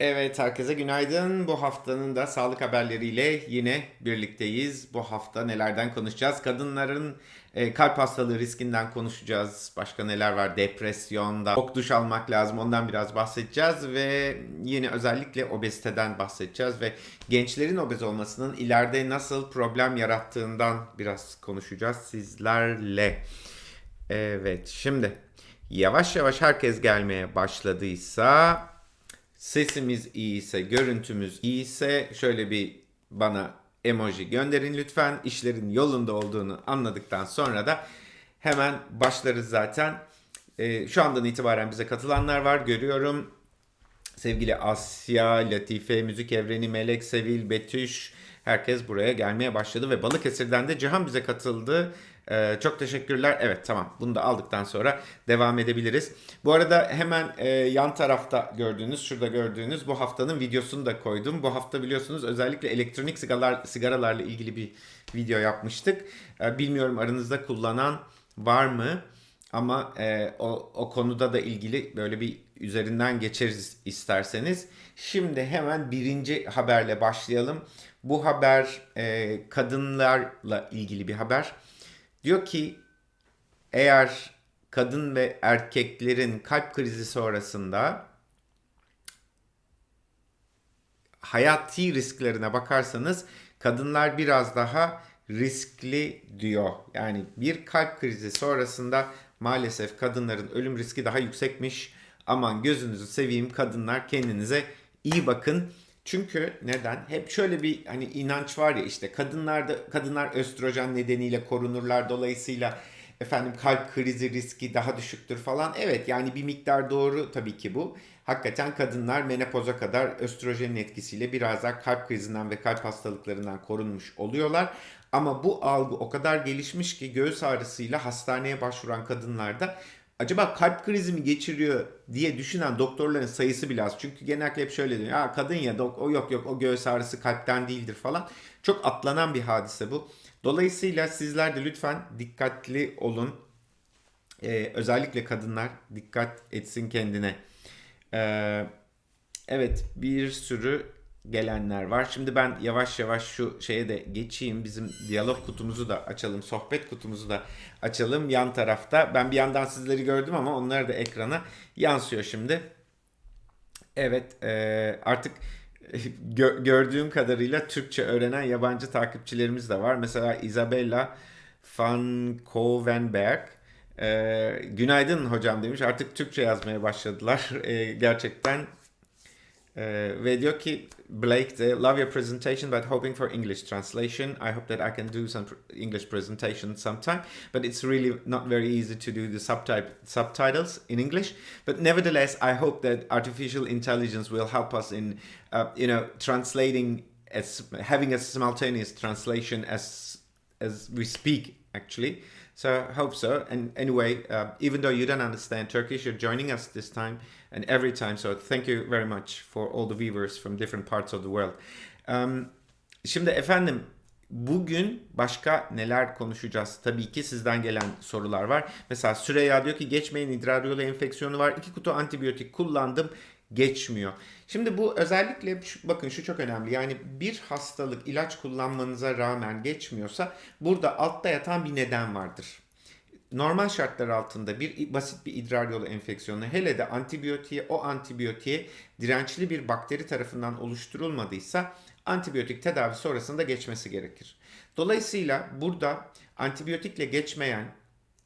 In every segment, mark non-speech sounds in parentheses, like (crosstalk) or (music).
Evet, herkese günaydın. Bu haftanın da sağlık haberleriyle yine birlikteyiz. Bu hafta nelerden konuşacağız? Kadınların e, kalp hastalığı riskinden konuşacağız. Başka neler var? Depresyonda, çok duş almak lazım. Ondan biraz bahsedeceğiz ve yine özellikle obeziteden bahsedeceğiz ve gençlerin obez olmasının ileride nasıl problem yarattığından biraz konuşacağız sizlerle. Evet, şimdi yavaş yavaş herkes gelmeye başladıysa Sesimiz iyiyse, görüntümüz iyiyse şöyle bir bana emoji gönderin lütfen. İşlerin yolunda olduğunu anladıktan sonra da hemen başlarız zaten. Ee, şu andan itibaren bize katılanlar var görüyorum. Sevgili Asya, Latife, Müzik Evreni, Melek, Sevil, Betüş herkes buraya gelmeye başladı ve Balıkesir'den de Cihan bize katıldı. Ee, çok teşekkürler. Evet tamam bunu da aldıktan sonra devam edebiliriz. Bu arada hemen e, yan tarafta gördüğünüz, şurada gördüğünüz bu haftanın videosunu da koydum. Bu hafta biliyorsunuz özellikle elektronik sigaralar, sigaralarla ilgili bir video yapmıştık. Ee, bilmiyorum aranızda kullanan var mı? Ama e, o, o konuda da ilgili böyle bir üzerinden geçeriz isterseniz. Şimdi hemen birinci haberle başlayalım. Bu haber e, kadınlarla ilgili bir haber. Diyor ki eğer kadın ve erkeklerin kalp krizi sonrasında hayati risklerine bakarsanız kadınlar biraz daha riskli diyor. Yani bir kalp krizi sonrasında maalesef kadınların ölüm riski daha yüksekmiş. Aman gözünüzü seveyim kadınlar kendinize iyi bakın. Çünkü neden? Hep şöyle bir hani inanç var ya işte kadınlarda kadınlar östrojen nedeniyle korunurlar dolayısıyla efendim kalp krizi riski daha düşüktür falan. Evet yani bir miktar doğru tabii ki bu. Hakikaten kadınlar menopoza kadar östrojenin etkisiyle biraz daha kalp krizinden ve kalp hastalıklarından korunmuş oluyorlar. Ama bu algı o kadar gelişmiş ki göğüs ağrısıyla hastaneye başvuran kadınlarda acaba kalp krizi mi geçiriyor diye düşünen doktorların sayısı bile az. Çünkü genellikle hep şöyle diyor. Ya kadın ya dok o yok yok o göğüs ağrısı kalpten değildir falan. Çok atlanan bir hadise bu. Dolayısıyla sizler de lütfen dikkatli olun. Ee, özellikle kadınlar dikkat etsin kendine. Ee, evet bir sürü gelenler var. Şimdi ben yavaş yavaş şu şeye de geçeyim. Bizim diyalog kutumuzu da açalım. Sohbet kutumuzu da açalım. Yan tarafta. Ben bir yandan sizleri gördüm ama onlar da ekrana yansıyor şimdi. Evet e, artık (laughs) gö- gördüğüm kadarıyla Türkçe öğrenen yabancı takipçilerimiz de var. Mesela Isabella van Kovenberg. E, günaydın hocam demiş. Artık Türkçe yazmaya başladılar. (laughs) E, gerçekten ee, ve diyor ki Blake de love your presentation but hoping for English translation. I hope that I can do some pr- English presentation sometime, but it's really not very easy to do the subtype subtitles in English. But nevertheless, I hope that artificial intelligence will help us in, uh, you know, translating as having a simultaneous translation as as we speak actually. So I hope so. And anyway, uh, even though you don't understand Turkish, you're joining us this time and every time. So thank you very much for all the viewers from different parts of the world. Um, şimdi efendim bugün başka neler konuşacağız? Tabii ki sizden gelen sorular var. Mesela Süreyya diyor ki geçmeyin idrar yolu enfeksiyonu var. İki kutu antibiyotik kullandım geçmiyor. Şimdi bu özellikle şu, bakın şu çok önemli. Yani bir hastalık ilaç kullanmanıza rağmen geçmiyorsa burada altta yatan bir neden vardır. Normal şartlar altında bir basit bir idrar yolu enfeksiyonu hele de antibiyotiğe o antibiyotiğe dirençli bir bakteri tarafından oluşturulmadıysa antibiyotik tedavi sonrasında geçmesi gerekir. Dolayısıyla burada antibiyotikle geçmeyen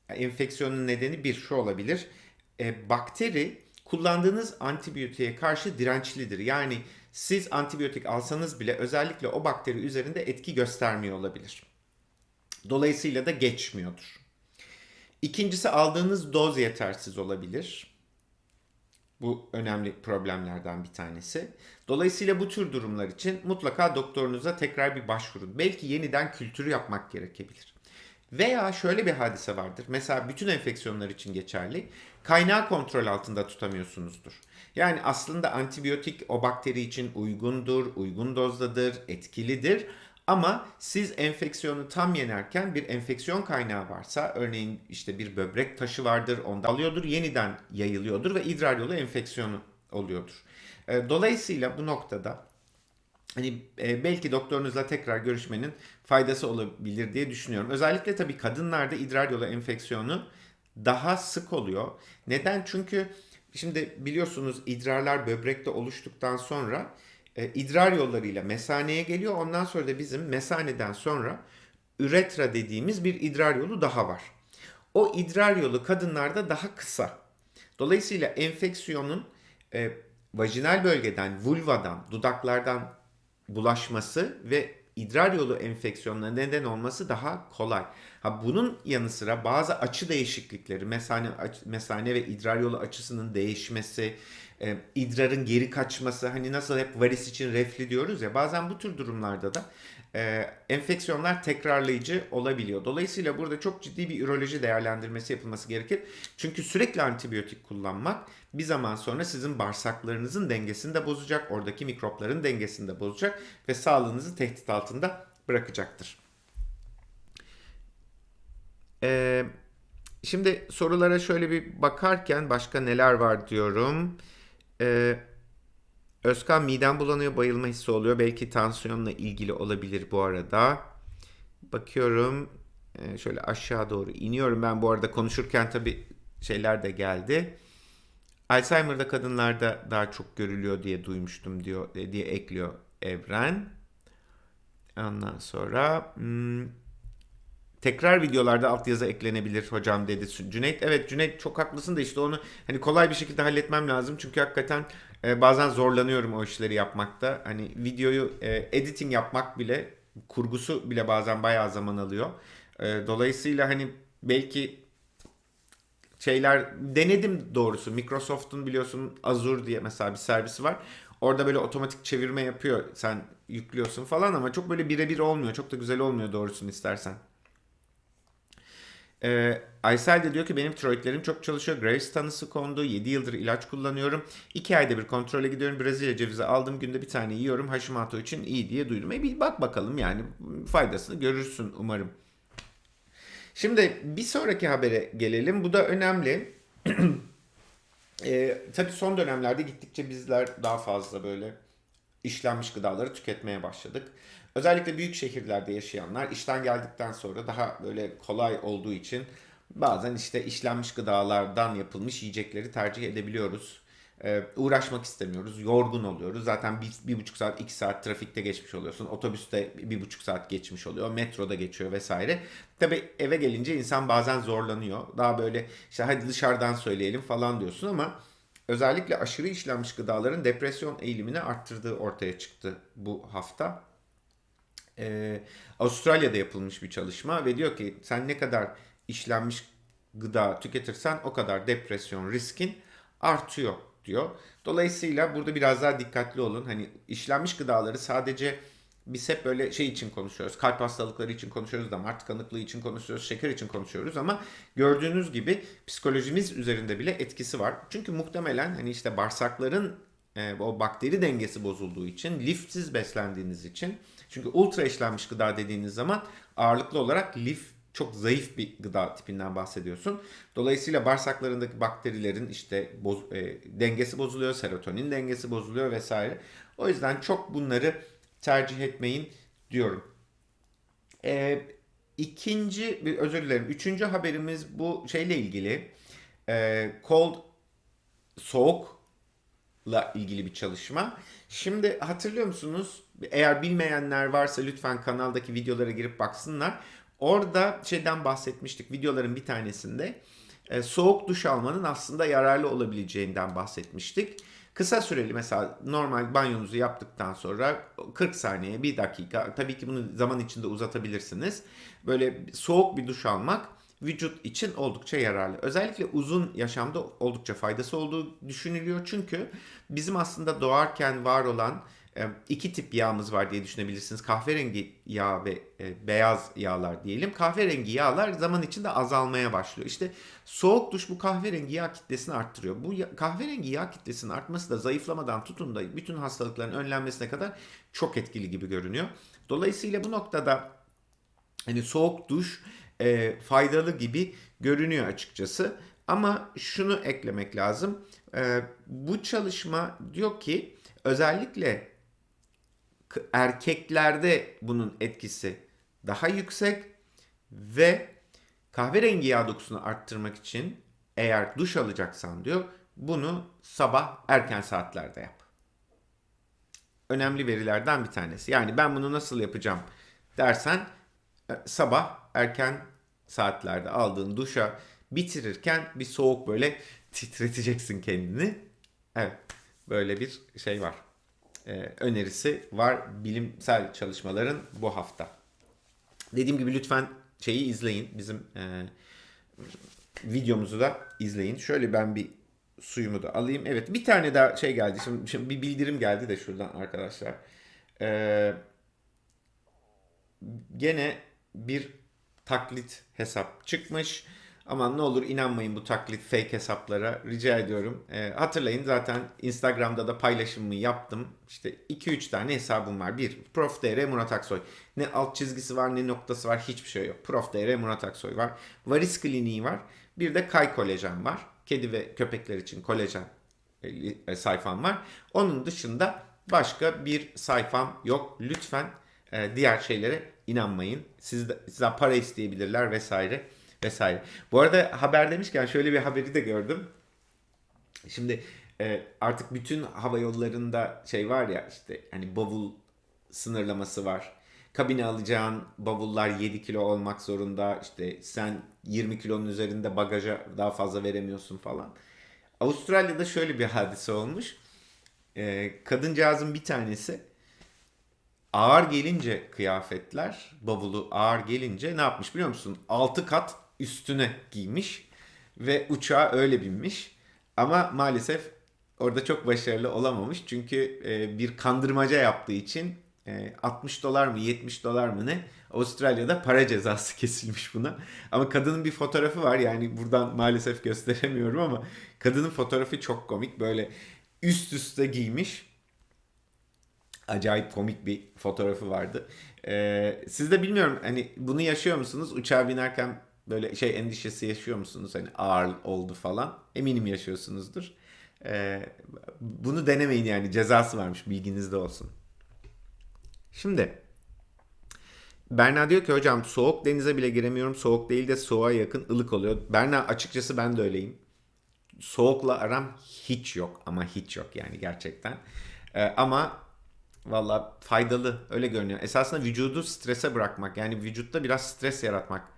enfeksiyonun nedeni bir şu olabilir. E, bakteri kullandığınız antibiyotiğe karşı dirençlidir. Yani siz antibiyotik alsanız bile özellikle o bakteri üzerinde etki göstermiyor olabilir. Dolayısıyla da geçmiyordur. İkincisi aldığınız doz yetersiz olabilir. Bu önemli problemlerden bir tanesi. Dolayısıyla bu tür durumlar için mutlaka doktorunuza tekrar bir başvurun. Belki yeniden kültürü yapmak gerekebilir. Veya şöyle bir hadise vardır. Mesela bütün enfeksiyonlar için geçerli. Kaynağı kontrol altında tutamıyorsunuzdur. Yani aslında antibiyotik o bakteri için uygundur, uygun dozdadır, etkilidir. Ama siz enfeksiyonu tam yenerken bir enfeksiyon kaynağı varsa örneğin işte bir böbrek taşı vardır onda alıyordur yeniden yayılıyordur ve idrar yolu enfeksiyonu oluyordur. Dolayısıyla bu noktada hani e, belki doktorunuzla tekrar görüşmenin faydası olabilir diye düşünüyorum. Özellikle tabii kadınlarda idrar yolu enfeksiyonu daha sık oluyor. Neden? Çünkü şimdi biliyorsunuz idrarlar böbrekte oluştuktan sonra e, idrar yollarıyla mesaneye geliyor. Ondan sonra da bizim mesaneden sonra üretra dediğimiz bir idrar yolu daha var. O idrar yolu kadınlarda daha kısa. Dolayısıyla enfeksiyonun e, vajinal bölgeden, vulvadan, dudaklardan bulaşması ve idrar yolu enfeksiyonuna neden olması daha kolay. Ha bunun yanı sıra bazı açı değişiklikleri, mesane, mesane ve idrar yolu açısının değişmesi, e, idrarın geri kaçması, hani nasıl hep varis için reflü diyoruz ya, bazen bu tür durumlarda da e, enfeksiyonlar tekrarlayıcı olabiliyor. Dolayısıyla burada çok ciddi bir üroloji değerlendirmesi yapılması gerekir. Çünkü sürekli antibiyotik kullanmak bir zaman sonra sizin bağırsaklarınızın dengesini de bozacak, oradaki mikropların dengesini de bozacak ve sağlığınızı tehdit altında bırakacaktır. Ee, şimdi sorulara şöyle bir bakarken başka neler var diyorum. Ee, Özkan midem bulanıyor, bayılma hissi oluyor. Belki tansiyonla ilgili olabilir bu arada. Bakıyorum e, şöyle aşağı doğru iniyorum. Ben bu arada konuşurken tabii şeyler de geldi. Alzheimer'da kadınlarda daha çok görülüyor diye duymuştum diyor diye ekliyor Evren. Ondan sonra hmm, tekrar videolarda altyazı eklenebilir hocam dedi Cüneyt. Evet Cüneyt çok haklısın da işte onu hani kolay bir şekilde halletmem lazım. Çünkü hakikaten e, bazen zorlanıyorum o işleri yapmakta. Hani videoyu e, editing yapmak bile kurgusu bile bazen bayağı zaman alıyor. E, dolayısıyla hani belki şeyler denedim doğrusu. Microsoft'un biliyorsun Azure diye mesela bir servisi var. Orada böyle otomatik çevirme yapıyor. Sen yüklüyorsun falan ama çok böyle birebir olmuyor. Çok da güzel olmuyor doğrusunu istersen. Ee, Aysel de diyor ki benim tiroidlerim çok çalışıyor. Graves tanısı kondu. 7 yıldır ilaç kullanıyorum. 2 ayda bir kontrole gidiyorum. Brezilya cevizi aldım. Günde bir tane yiyorum. Hashimoto için iyi diye duydum. E bir bak bakalım yani faydasını görürsün umarım. Şimdi bir sonraki habere gelelim. Bu da önemli. (clears throat) e, tabii son dönemlerde gittikçe bizler daha fazla böyle işlenmiş gıdaları tüketmeye başladık. Özellikle büyük şehirlerde yaşayanlar işten geldikten sonra daha böyle kolay olduğu için bazen işte işlenmiş gıdalardan yapılmış yiyecekleri tercih edebiliyoruz. Ee, uğraşmak istemiyoruz, yorgun oluyoruz. Zaten bir, bir buçuk saat, iki saat trafikte geçmiş oluyorsun. Otobüste bir buçuk saat geçmiş oluyor. Metroda geçiyor vesaire. Tabii eve gelince insan bazen zorlanıyor. Daha böyle işte hadi dışarıdan söyleyelim falan diyorsun ama özellikle aşırı işlenmiş gıdaların depresyon eğilimini arttırdığı ortaya çıktı bu hafta. Ee, Avustralya'da yapılmış bir çalışma ve diyor ki sen ne kadar işlenmiş gıda tüketirsen o kadar depresyon riskin artıyor diyor. Dolayısıyla burada biraz daha dikkatli olun. Hani işlenmiş gıdaları sadece biz hep böyle şey için konuşuyoruz. Kalp hastalıkları için konuşuyoruz, damar tıkanıklığı için konuşuyoruz, şeker için konuşuyoruz ama gördüğünüz gibi psikolojimiz üzerinde bile etkisi var. Çünkü muhtemelen hani işte bağırsakların e, o bakteri dengesi bozulduğu için, lifsiz beslendiğiniz için çünkü ultra işlenmiş gıda dediğiniz zaman ağırlıklı olarak lif çok zayıf bir gıda tipinden bahsediyorsun. Dolayısıyla bağırsaklarındaki bakterilerin işte boz, e, dengesi bozuluyor, serotonin dengesi bozuluyor vesaire. O yüzden çok bunları tercih etmeyin diyorum. E, ikinci, özür dilerim. Üçüncü haberimiz bu şeyle ilgili. E, cold, soğukla ilgili bir çalışma. Şimdi hatırlıyor musunuz? Eğer bilmeyenler varsa lütfen kanaldaki videolara girip baksınlar. Orada şeyden bahsetmiştik videoların bir tanesinde. E, soğuk duş almanın aslında yararlı olabileceğinden bahsetmiştik. Kısa süreli mesela normal banyonuzu yaptıktan sonra 40 saniye, 1 dakika tabii ki bunu zaman içinde uzatabilirsiniz. Böyle soğuk bir duş almak vücut için oldukça yararlı. Özellikle uzun yaşamda oldukça faydası olduğu düşünülüyor. Çünkü bizim aslında doğarken var olan e, iki tip yağımız var diye düşünebilirsiniz. Kahverengi yağ ve e, beyaz yağlar diyelim. Kahverengi yağlar zaman içinde azalmaya başlıyor. İşte soğuk duş bu kahverengi yağ kitlesini arttırıyor. Bu kahverengi yağ kitlesinin artması da zayıflamadan tutun da bütün hastalıkların önlenmesine kadar çok etkili gibi görünüyor. Dolayısıyla bu noktada hani soğuk duş e, faydalı gibi görünüyor açıkçası. Ama şunu eklemek lazım. Ee, bu çalışma diyor ki özellikle erkeklerde bunun etkisi daha yüksek ve kahverengi yağ dokusunu arttırmak için eğer duş alacaksan diyor bunu sabah erken saatlerde yap. Önemli verilerden bir tanesi. Yani ben bunu nasıl yapacağım dersen e, sabah erken saatlerde aldığın duşa bitirirken bir soğuk böyle titreteceksin kendini. Evet böyle bir şey var. Ee, önerisi var bilimsel çalışmaların bu hafta. Dediğim gibi lütfen şeyi izleyin. Bizim e, videomuzu da izleyin. Şöyle ben bir suyumu da alayım. Evet bir tane daha şey geldi. Şimdi, şimdi bir bildirim geldi de şuradan arkadaşlar. Ee, gene bir taklit hesap çıkmış. Aman ne olur inanmayın bu taklit fake hesaplara. Rica ediyorum. Ee, hatırlayın zaten Instagram'da da paylaşımımı yaptım. İşte 2-3 tane hesabım var. Bir Prof. DR Murat Aksoy. Ne alt çizgisi var ne noktası var hiçbir şey yok. Prof. DR Murat Aksoy var. Varis Kliniği var. Bir de Kay Kolajen var. Kedi ve köpekler için kolajen e, sayfam var. Onun dışında başka bir sayfam yok. Lütfen e, diğer şeylere inanmayın. Siz sizden para isteyebilirler vesaire vesaire. Bu arada haber demişken şöyle bir haberi de gördüm. Şimdi e, artık bütün hava yollarında şey var ya işte hani bavul sınırlaması var. Kabine alacağın bavullar 7 kilo olmak zorunda. İşte sen 20 kilonun üzerinde bagaja daha fazla veremiyorsun falan. Avustralya'da şöyle bir hadise olmuş. E, kadıncağızın bir tanesi ağır gelince kıyafetler, bavulu ağır gelince ne yapmış biliyor musun? 6 kat üstüne giymiş ve uçağa öyle binmiş. Ama maalesef orada çok başarılı olamamış. Çünkü e, bir kandırmaca yaptığı için e, 60 dolar mı 70 dolar mı ne Avustralya'da para cezası (laughs) kesilmiş buna. Ama kadının bir fotoğrafı var yani buradan maalesef gösteremiyorum ama kadının fotoğrafı çok komik. Böyle üst üste giymiş acayip komik bir fotoğrafı vardı. Ee, siz de bilmiyorum hani bunu yaşıyor musunuz? Uçağa binerken böyle şey endişesi yaşıyor musunuz? Hani ağır oldu falan. Eminim yaşıyorsunuzdur. Ee, bunu denemeyin yani cezası varmış bilginizde olsun. Şimdi Berna diyor ki hocam soğuk denize bile giremiyorum. Soğuk değil de soğuğa yakın ılık oluyor. Berna açıkçası ben de öyleyim. Soğukla aram hiç yok ama hiç yok yani gerçekten. Ee, ama valla faydalı öyle görünüyor. Esasında vücudu strese bırakmak yani vücutta biraz stres yaratmak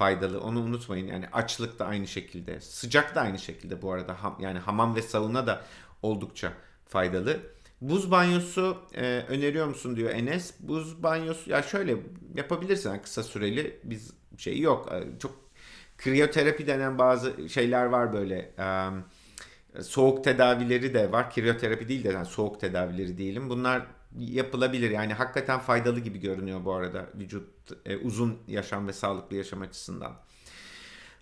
faydalı. Onu unutmayın. Yani açlık da aynı şekilde. Sıcak da aynı şekilde bu arada. Ham, yani hamam ve sauna da oldukça faydalı. Buz banyosu e, öneriyor musun diyor Enes. Buz banyosu ya şöyle yapabilirsin yani kısa süreli biz şey yok. E, çok kriyoterapi denen bazı şeyler var böyle. E, soğuk tedavileri de var. Kriyoterapi değil de yani soğuk tedavileri diyelim. Bunlar yapılabilir. Yani hakikaten faydalı gibi görünüyor bu arada vücut e, uzun yaşam ve sağlıklı yaşam açısından.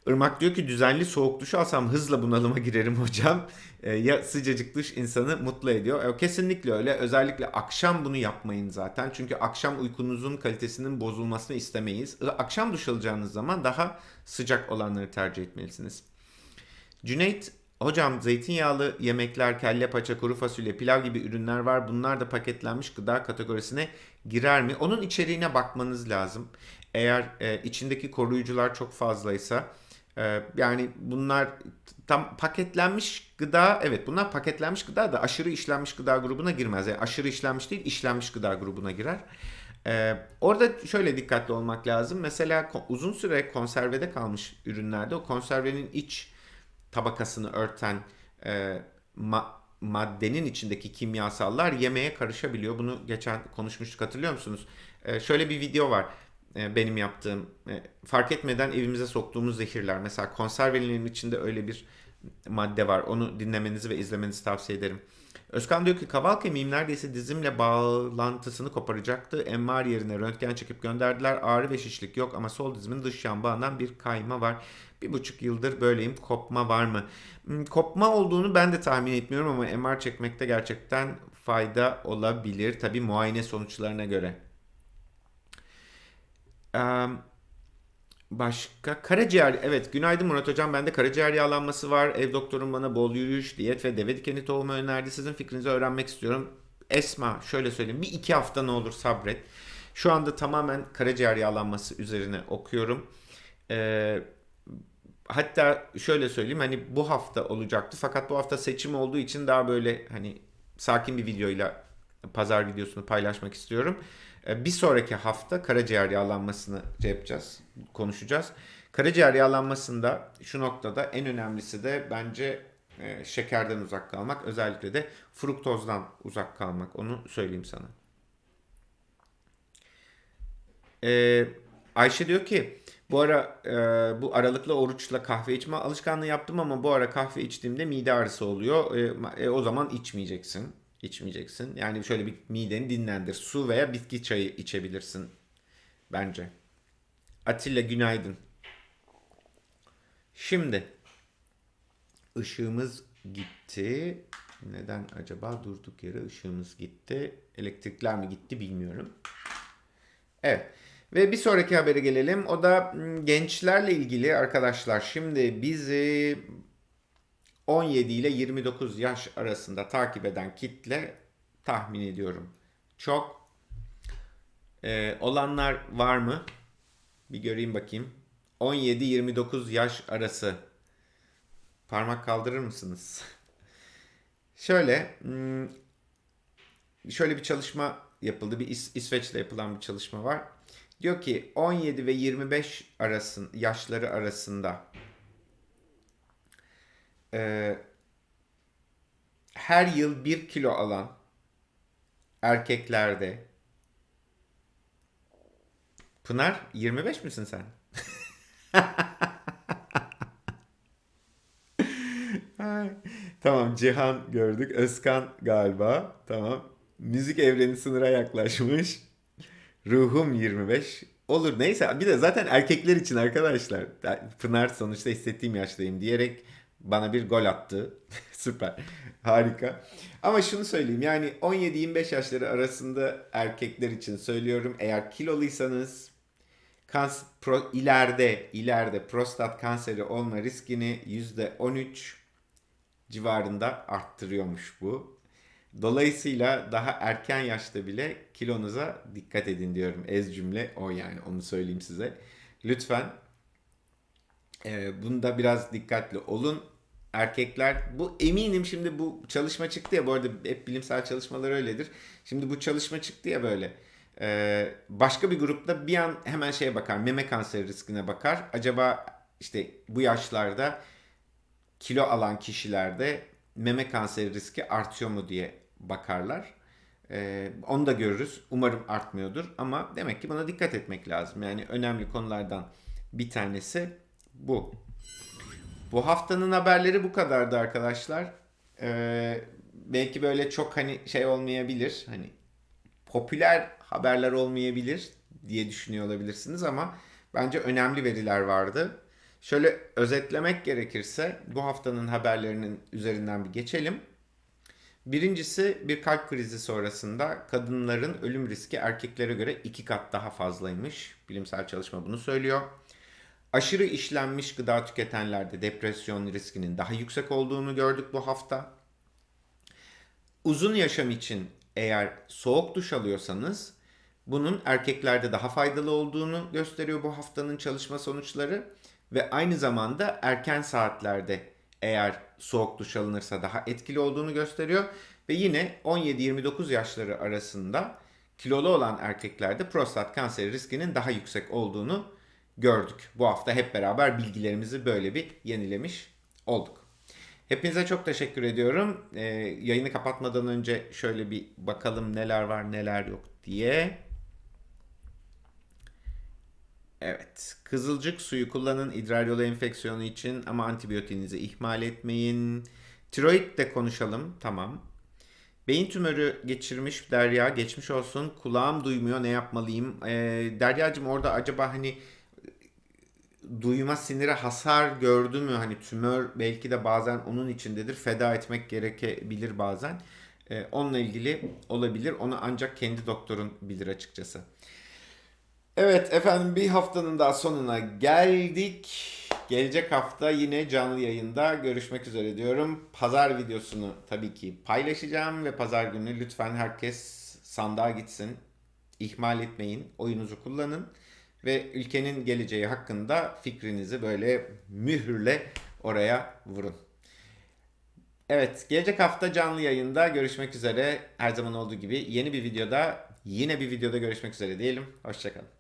Irmak diyor ki düzenli soğuk duş alsam hızla bunalıma girerim hocam. E, ya sıcacık duş insanı mutlu ediyor. E, kesinlikle öyle. Özellikle akşam bunu yapmayın zaten. Çünkü akşam uykunuzun kalitesinin bozulmasını istemeyiz. Akşam duş alacağınız zaman daha sıcak olanları tercih etmelisiniz. Cüneyt Hocam zeytinyağlı yemekler, kelle paça, kuru fasulye, pilav gibi ürünler var. Bunlar da paketlenmiş gıda kategorisine girer mi? Onun içeriğine bakmanız lazım. Eğer e, içindeki koruyucular çok fazlaysa e, yani bunlar tam paketlenmiş gıda evet bunlar paketlenmiş gıda da aşırı işlenmiş gıda grubuna girmez. Yani aşırı işlenmiş değil işlenmiş gıda grubuna girer. Ee, orada şöyle dikkatli olmak lazım. Mesela uzun süre konservede kalmış ürünlerde o konservenin iç tabakasını örten e, ma- maddenin içindeki kimyasallar yemeğe karışabiliyor. Bunu geçen konuşmuştuk hatırlıyor musunuz? E, şöyle bir video var e, benim yaptığım. E, fark etmeden evimize soktuğumuz zehirler. Mesela konservelerin içinde öyle bir madde var. Onu dinlemenizi ve izlemenizi tavsiye ederim. Özkan diyor ki kaval kemiğim neredeyse dizimle bağlantısını koparacaktı. MR yerine röntgen çekip gönderdiler. Ağrı ve şişlik yok ama sol dizimin dış yan bir kayma var. Bir buçuk yıldır böyleyim. Kopma var mı? Hmm, kopma olduğunu ben de tahmin etmiyorum ama MR çekmekte gerçekten fayda olabilir. Tabi muayene sonuçlarına göre. Başka? Karaciğer evet günaydın Murat hocam. Bende karaciğer yağlanması var. Ev doktorum bana bol yürüyüş diyet ve deve dikeni tohumu önerdi. Sizin fikrinizi öğrenmek istiyorum. Esma şöyle söyleyeyim bir iki hafta ne olur sabret. Şu anda tamamen karaciğer yağlanması üzerine okuyorum. Ee, hatta şöyle söyleyeyim hani bu hafta olacaktı. Fakat bu hafta seçim olduğu için daha böyle hani sakin bir videoyla pazar videosunu paylaşmak istiyorum. Ee, Bir sonraki hafta karaciğer yağlanmasını yapacağız, konuşacağız. Karaciğer yağlanmasında şu noktada en önemlisi de bence e, şekerden uzak kalmak, özellikle de fruktozdan uzak kalmak. Onu söyleyeyim sana. Ee, Ayşe diyor ki bu ara e, bu aralıklı oruçla kahve içme alışkanlığı yaptım ama bu ara kahve içtiğimde mide ağrısı oluyor. E, e, o zaman içmeyeceksin. İçmeyeceksin. Yani şöyle bir mideni dinlendir. Su veya bitki çayı içebilirsin bence. Atilla günaydın. Şimdi ışığımız gitti. Neden acaba durduk yere ışığımız gitti? Elektrikler mi gitti bilmiyorum. Evet. Ve bir sonraki habere gelelim. O da mm, gençlerle ilgili arkadaşlar. Şimdi bizi 17 ile 29 yaş arasında takip eden kitle tahmin ediyorum. Çok Ee, olanlar var mı? Bir göreyim bakayım. 17-29 yaş arası. Parmak kaldırır mısınız? (laughs) Şöyle, mm, şöyle bir çalışma yapıldı. Bir İs- İsveç'te yapılan bir çalışma var. Diyor ki 17 ve 25 arasın yaşları arasında e, her yıl 1 kilo alan erkeklerde Pınar 25 misin sen? (laughs) Tamam Cihan gördük. Özkan galiba. Tamam. Müzik evreni sınıra yaklaşmış. Ruhum 25. Olur neyse bir de zaten erkekler için arkadaşlar. Pınar sonuçta hissettiğim yaştayım diyerek bana bir gol attı. (laughs) Süper. Harika. Ama şunu söyleyeyim yani 17-25 yaşları arasında erkekler için söylüyorum. Eğer kiloluysanız kans, pro, ileride ileride prostat kanseri olma riskini %13 civarında arttırıyormuş bu. Dolayısıyla daha erken yaşta bile kilonuza dikkat edin diyorum. Ez cümle o yani onu söyleyeyim size. Lütfen e, bunda biraz dikkatli olun. Erkekler bu eminim şimdi bu çalışma çıktı ya bu arada hep bilimsel çalışmalar öyledir. Şimdi bu çalışma çıktı ya böyle. E, başka bir grupta bir an hemen şeye bakar meme kanseri riskine bakar. Acaba işte bu yaşlarda kilo alan kişilerde meme kanseri riski artıyor mu diye bakarlar. Ee, onu da görürüz. Umarım artmıyordur ama demek ki buna dikkat etmek lazım. Yani önemli konulardan bir tanesi bu. Bu haftanın haberleri bu kadardı arkadaşlar. Ee, belki böyle çok hani şey olmayabilir. Hani popüler haberler olmayabilir diye düşünüyor olabilirsiniz ama bence önemli veriler vardı. Şöyle özetlemek gerekirse bu haftanın haberlerinin üzerinden bir geçelim. Birincisi bir kalp krizi sonrasında kadınların ölüm riski erkeklere göre iki kat daha fazlaymış. Bilimsel çalışma bunu söylüyor. Aşırı işlenmiş gıda tüketenlerde depresyon riskinin daha yüksek olduğunu gördük bu hafta. Uzun yaşam için eğer soğuk duş alıyorsanız bunun erkeklerde daha faydalı olduğunu gösteriyor bu haftanın çalışma sonuçları ve aynı zamanda erken saatlerde eğer soğuk duş alınırsa daha etkili olduğunu gösteriyor ve yine 17-29 yaşları arasında kilolu olan erkeklerde prostat kanseri riskinin daha yüksek olduğunu gördük. Bu hafta hep beraber bilgilerimizi böyle bir yenilemiş olduk. Hepinize çok teşekkür ediyorum. Ee, yayını kapatmadan önce şöyle bir bakalım neler var neler yok diye. Evet. Kızılcık suyu kullanın idrar yolu enfeksiyonu için ama antibiyotiğinizi ihmal etmeyin. Tiroid de konuşalım. Tamam. Beyin tümörü geçirmiş Derya. Geçmiş olsun. Kulağım duymuyor. Ne yapmalıyım? Ee, Derya'cığım orada acaba hani duyma sinire hasar gördü mü? Hani tümör belki de bazen onun içindedir. Feda etmek gerekebilir bazen. Ee, onunla ilgili olabilir. Onu ancak kendi doktorun bilir açıkçası. Evet efendim bir haftanın daha sonuna geldik. Gelecek hafta yine canlı yayında görüşmek üzere diyorum. Pazar videosunu tabii ki paylaşacağım ve pazar günü lütfen herkes sandığa gitsin. İhmal etmeyin. Oyunuzu kullanın ve ülkenin geleceği hakkında fikrinizi böyle mühürle oraya vurun. Evet, gelecek hafta canlı yayında görüşmek üzere. Her zaman olduğu gibi yeni bir videoda, yine bir videoda görüşmek üzere diyelim. Hoşçakalın.